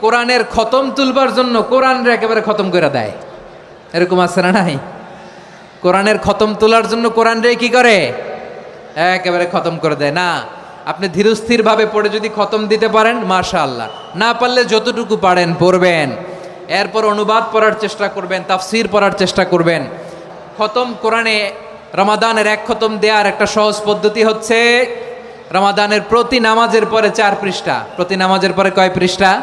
কোরআনের খতম তুলবার জন্য কোরআনরে একেবারে খতম করে দেয়। এরকম আছে না নাই? কোরআনের খতম তোলার জন্য কোরআন রে কি করে? একেবারে খতম করে দেয়। না, আপনি ধীরস্থিরভাবে পড়ে যদি খতম দিতে পারেন মাশা আল্লাহ না পারলে যতটুকু পারেন পড়বেন। এরপর অনুবাদ পড়ার চেষ্টা করবেন, তাফসির পড়ার চেষ্টা করবেন। খতম কোরআনে রমাদানের এক খতম দেওয়ার একটা সহজ পদ্ধতি হচ্ছে, রমাদানের প্রতি নামাজের পরে চার পৃষ্ঠা। প্রতি নামাজের পরে কয় পৃষ্ঠা?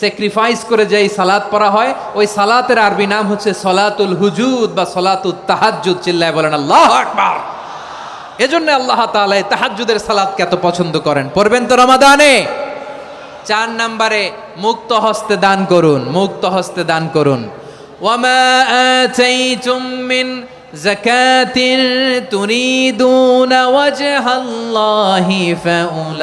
স্যাক্রিফাইস করে যেই সালাত পড়া হয়, ওই সালাতের আরবি নাম হচ্ছে সলাতুল হুজুদ বা সলাতুল তাহাজ্জুদ, চিল্লায় বলেন, আল্লাহ আকবার! এজন্য আল্লাহ তাআলা এই তাহাজ্জুদের সালাতকে এত পছন্দ করেন। পড়বেন তো রমাদানে? চার নাম্বারে, মুক্ত হস্তে দান করুন, মুক্ত হস্তে দান করুন। ওয়ামা ওয়াজহাল্লাহি মুদঈফুন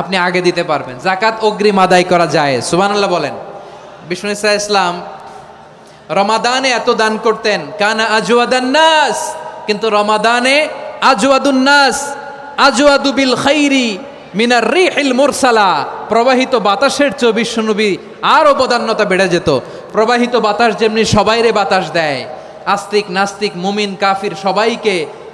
আপনি আগে দিতে পারবেন। জাকাত অগ্রিম আদায় করা যায় সুবহানাল্লাহ বলেন। বিষ্ণু ইসা ইসলাম রমাদানে এত দান করতেন, কানা নাস, কিন্তু রমাদানে আজওয়াদুন নাস, আজওয়াদু বিল খাইরি মিনার রিহিল মুরসালা, প্রবাহিত বাতাসের চেয়ে বিশ্বনবী আর অবদান্যতা বেড়ে যেত। প্রবাহিত বাতাস যেমনি সবাইরে বাতাস দেয়, আস্তিক নাস্তিক, মুমিন, কাফির সবাইকে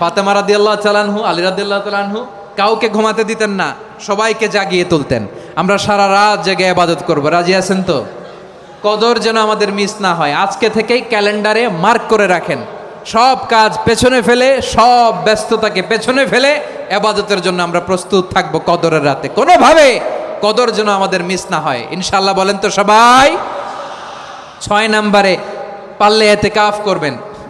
ফাতেমা রাদিয়াল্লাহু তাআলাহু আলী রাদিয়াল্লাহু তাআলাহু কাউকে ঘুমাতে দিতেন না, সবাইকে জাগিয়ে তুলতেন। আমরা সারা রাত জেগে আবাদত করব। রাজি আছেন তো? কদর যেন আমাদের মিস না হয়। আজকে থেকেই ক্যালেন্ডারে মার্ক করে রাখেন। সব কাজ পেছনে ফেলে, সব ব্যস্ততাকে পেছনে ফেলে আবাদতের জন্য আমরা প্রস্তুত থাকব কদরের রাতে। কোনোভাবে কদর যেন আমাদের মিস না হয়। ইনশাল্লাহ বলেন তো সবাই? ছয় নাম্বারে পারলে এতে কাফ করবেন।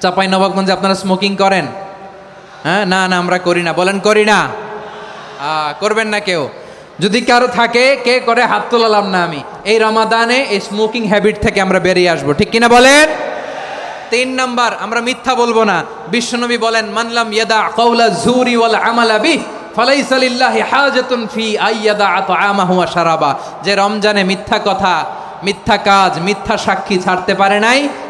চাপাই নবাবগঞ্জে আপনারা স্মোকিং করেন? হ্যাঁ? না না, আমরা করি না। বলেন, করি না। করবেন না কেউ। যদি কারও থাকে, কে করে, হাত তোলালাম না আমি। এই রমাদানে এই স্মোকিং হ্যাবিট থেকে আমরা বেরিয়ে আসব। ঠিক কিনা বলেন? তিন নাম্বার, আমরা মিথ্যা বলব না। বিশ্বনবী বলেন মানলাম ইয়াদা কওলা জুরি ওয়াল আমালা বিহ হাজাতুন ফি আইয়াদা আতআমাহু ওয়া শারাবা। যে রমজানে মিথ্যা কথা, মিথ্যা কাজ, মিথ্যা সাক্ষী ছাড়তে পারে নাই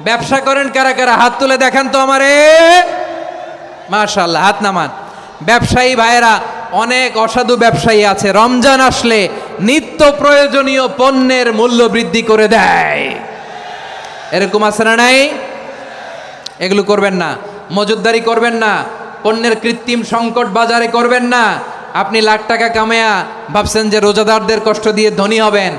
ব্যবসা করেন কারা কারা? হাত তুলে দেখান তো আমারে। মাশাআল্লাহ, হাত নামান। ব্যবসায়ী ভাইয়েরা, অনেক অসাধু ব্যবসায়ী আছে। রমজান আসলে নিত্য প্রয়োজনীয় পণ্যের মূল্য বৃদ্ধি করে দেয়। এরকম আছে না নাই? এগুলো করবেন না। মজুদদারি করবেন না। পণ্যের কৃত্রিম সংকট বাজারে করবেন না। আপনি লাখ টাকা কামায়া ভাবছেন যে রোজাদারদের কষ্ট দিয়ে ধনী হবেন।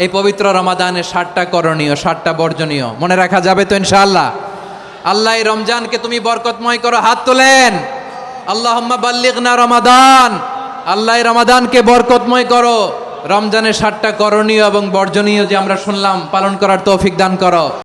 এই পবিত্র রমাদানের ষাটটা করণীয় ষাটটা বর্জনীয়। মনে রাখা যাবে তো ইনশাআল্লাহ। আল্লাহ এই রমজানকে তুমি বরকতময় করো, হাত তোলেন। আল্লাহ বাল্লিগনা রমাদান। আল্লাহ রমাদানকে বরকতময় করো। রমজানের ষাটটা করণীয় এবং বর্জনীয় যে আমরা শুনলাম, পালন করার তৌফিক দান করো।